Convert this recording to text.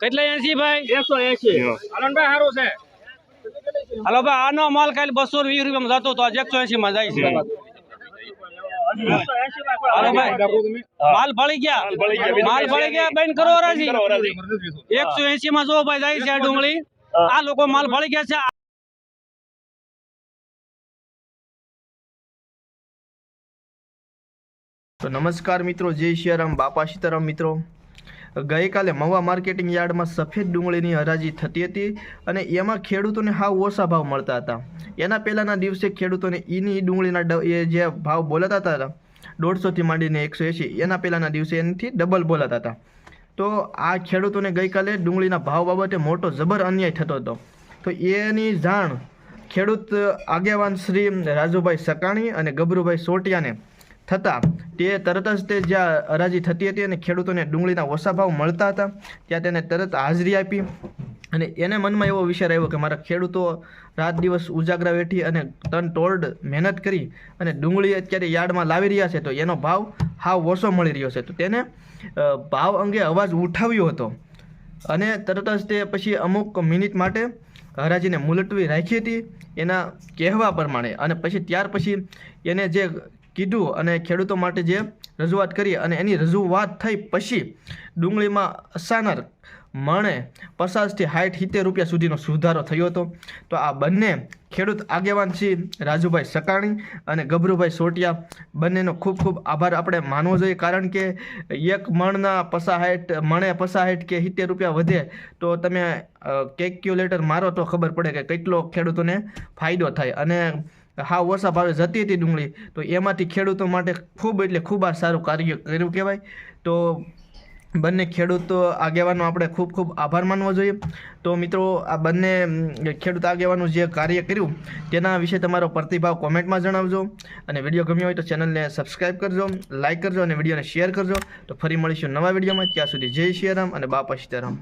કેટલા એસી ભાઈ? એકસો એસી આનંદભાઈ સારું છે. હાલો ભાઈ આનો માલ કાલે બસો વીસ રૂપિયામાં જતો તો આજે એકસો એસી માં જાય છે. માલ ભળી ગયા. માલ ભળી ગયા બેન. કરો રાજી એકસો એસી માં જો ભાઈ જાય છે આ ડુંગળી આ લોકો માલ ભળી ગયા છે તો નમસ્કાર મિત્રો, જય શિયારામ, બાપા સીતારામ મિત્રો. ગઈકાલે મવા માર્કેટિંગ યાર્ડમાં સફેદ ડુંગળીની હરાજી થતી હતી અને એમાં ખેડૂતોને હાવ ઓછા ભાવ મળતા હતા. એના પહેલાંના દિવસે ખેડૂતોને ઈની ડુંગળીના એ જે ભાવ બોલાતા હતા, દોઢસોથી માંડીને એકસો એંશી, એના પહેલાંના દિવસે એનાથી ડબલ બોલાતા હતા. તો આ ખેડૂતોને ગઈકાલે ડુંગળીના ભાવ બાબતે મોટો જબર અન્યાય થતો હતો. તો એની જાણ ખેડૂત આગેવાન શ્રી રાજુભાઈ સકાણી અને ગબરુભાઈ સોટિયાને થતાં. તે તરત જ તે જ્યાં હરાજી થતી હતી અને ખેડૂતોને ડુંગળીના ઓછા ભાવ મળતા હતા, ત્યાં તેને તરત હાજરી આપી. અને એને મનમાં એવો વિચાર આવ્યો કે મારા ખેડૂતો રાત દિવસ ઉજાગરા વેઠી અને તન તોડ મહેનત કરી અને ડુંગળી અત્યારે યાર્ડમાં લાવી રહ્યા છે, તો એનો ભાવ હાવ ઓછો મળી રહ્યો છે. તો તેને ભાવ અંગે અવાજ ઉઠાવ્યો હતો. અને તરત જ તે પછી અમુક મિનિટ માટે હરાજીને મુલતવી રાખી હતી એના કહેવા પ્રમાણે. અને પછી ત્યાર પછી એને જે કીધું અને ખેડૂતો માટે જે રજૂઆત કરી અને એની રજૂઆત થઈ પછી ડુંગળીમાં અચાનક મણે પચાસથી સાઠ સિત્તેર રૂપિયા સુધીનો સુધારો થયો હતો. તો આ બંને ખેડૂત આગેવાન શ્રી રાજુભાઈ સકાણી અને ગભરુભાઈ સોટિયા બંનેનો ખૂબ ખૂબ આભાર આપણે માનવો જોઈએ. કારણ કે એક મણના પસાહાઠ મણે પસાહાઠ કે સિત્તેર રૂપિયા વધે તો તમે કેલ્ક્યુલેટર મારો તો ખબર પડે કે કેટલો ખેડૂતોને ફાયદો થાય. અને હા ઓછા ભાવે જતી હતી ડુંગળી. તો એમાંથી ખેડૂતો માટે ખૂબ એટલે ખૂબ આ સારું કાર્ય કર્યું કહેવાય. તો બંને ખેડૂતો આગેવાનો આપણે ખૂબ ખૂબ આભાર માનવો જોઈએ. તો મિત્રો, આ બંને ખેડૂત આગેવાનું જે કાર્ય કર્યું, તેના વિશે તમારો પ્રતિભાવ કોમેન્ટમાં જણાવજો. અને વીડિયો ગમ્યો હોય તો ચેનલને સબસ્ક્રાઈબ કરજો, લાઇક કરજો અને વિડીયોને શેર કરજો. તો ફરી મળીશું નવા વિડીયોમાં. ત્યાં સુધી જય શ્રી રામ અને બાપા સીતારામ.